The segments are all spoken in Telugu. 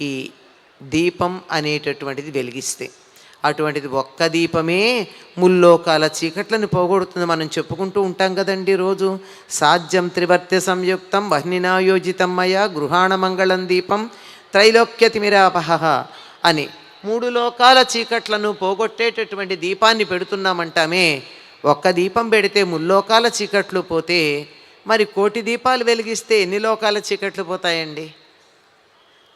ఈ దీపం అనేటటువంటిది వెలిగిస్తే. అటువంటిది ఒక్క దీపమే ముల్లోకాల చీకట్లను పోగొడుతుంది. మనం చెప్పుకుంటూ ఉంటాం కదండి రోజు. సాధ్యం త్రివర్త్య సంయుక్తం వహ్నినాయోజితం మయ మంగళం దీపం త్రైలోక్యతిమిరాపహ అని మూడు లోకాల చీకట్లను పోగొట్టేటటువంటి దీపాన్ని పెడుతున్నామంటామే. ఒక్క దీపం పెడితే ముల్లోకాల చీకట్లు పోతే మరి కోటి దీపాలు వెలిగిస్తే ఎన్ని లోకాల చీకట్లు పోతాయండి?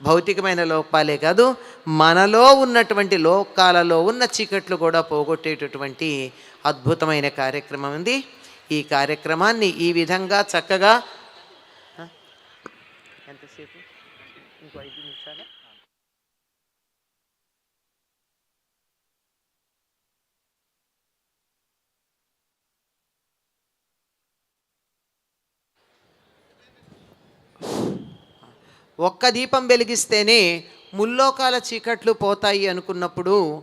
భౌతికమైన లోపాలే కాదు మనలో ఉన్నటువంటి లోకాలలో ఉన్న చీకట్లు కూడా పోగొట్టేటటువంటి అద్భుతమైన కార్యక్రమం ఉంది. ఈ కార్యక్రమాన్ని ఈ విధంగా చక్కగా ఎంతసేపు? ఇంకో ఐదు నిమిషాలు. ఒక్క దీపం వెలిగిస్తేనే ముల్లోకాల చీకట్లు పోతాయి అనుకున్నప్పుడు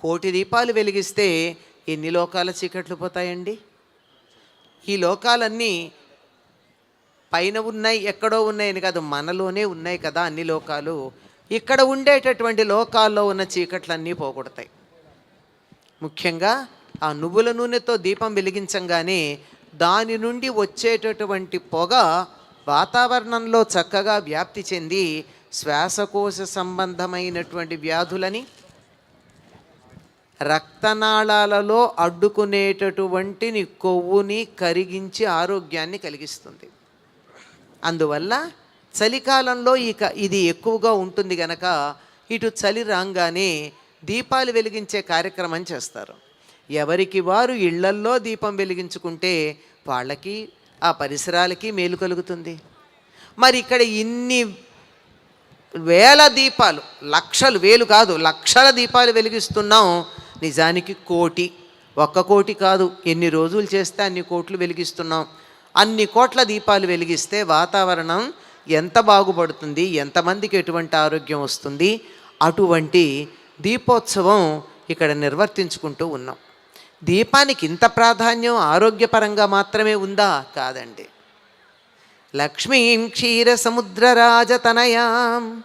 కోటి దీపాలు వెలిగిస్తే ఎన్ని లోకాల చీకట్లు పోతాయండి? ఈ లోకాలన్నీ పైన ఉన్నాయి ఎక్కడో ఉన్నాయని కాదు మనలోనే ఉన్నాయి కదా అన్ని లోకాలు. ఇక్కడ ఉండేటటువంటి లోకాల్లో ఉన్న చీకట్లన్నీ పోగొడతాయి. ముఖ్యంగా ఆ నువ్వుల నూనెతో దీపం వెలిగించంగానే దాని నుండి వచ్చేటటువంటి పొగ వాతావరణంలో చక్కగా వ్యాప్తి చెంది శ్వాసకోశ సంబంధమైనటువంటి వ్యాధులని రక్తనాళాలలో అడ్డుకునేటటువంటిని కొవ్వుని కరిగించి ఆరోగ్యాన్ని కలిగిస్తుంది. అందువల్ల చలికాలంలో ఇక ఇది ఎక్కువగా ఉంటుంది గనక ఇటు చలి రాగానే దీపాలు వెలిగించే కార్యక్రమం చేస్తారు. ఎవరికి వారు ఇళ్ళల్లో దీపం వెలిగించుకుంటే వాళ్ళకి ఆ పరిసరాలకి మేలు కలుగుతుంది. మరి ఇక్కడ ఇన్ని వేల దీపాలు లక్షలు వేలు కాదు లక్షల దీపాలు వెలిగిస్తున్నాం. నిజానికి కోటి ఒక్క కోటి కాదు ఎన్ని రోజులు చేస్తే అన్ని కోట్లు వెలిగిస్తున్నాం. అన్ని కోట్ల దీపాలు వెలిగిస్తే వాతావరణం ఎంత బాగుపడుతుంది ఎంతమందికి ఎటువంటి ఆరోగ్యం వస్తుంది అటువంటి దీపోత్సవం ఇక్కడ నిర్వర్తించుకుంటూ ఉన్నాం. దీపానికి ఇంత ప్రాధాన్యం ఆరోగ్యపరంగా మాత్రమే ఉందా? కాదండి. లక్ష్మీం క్షీరసముద్రరాజతనయాం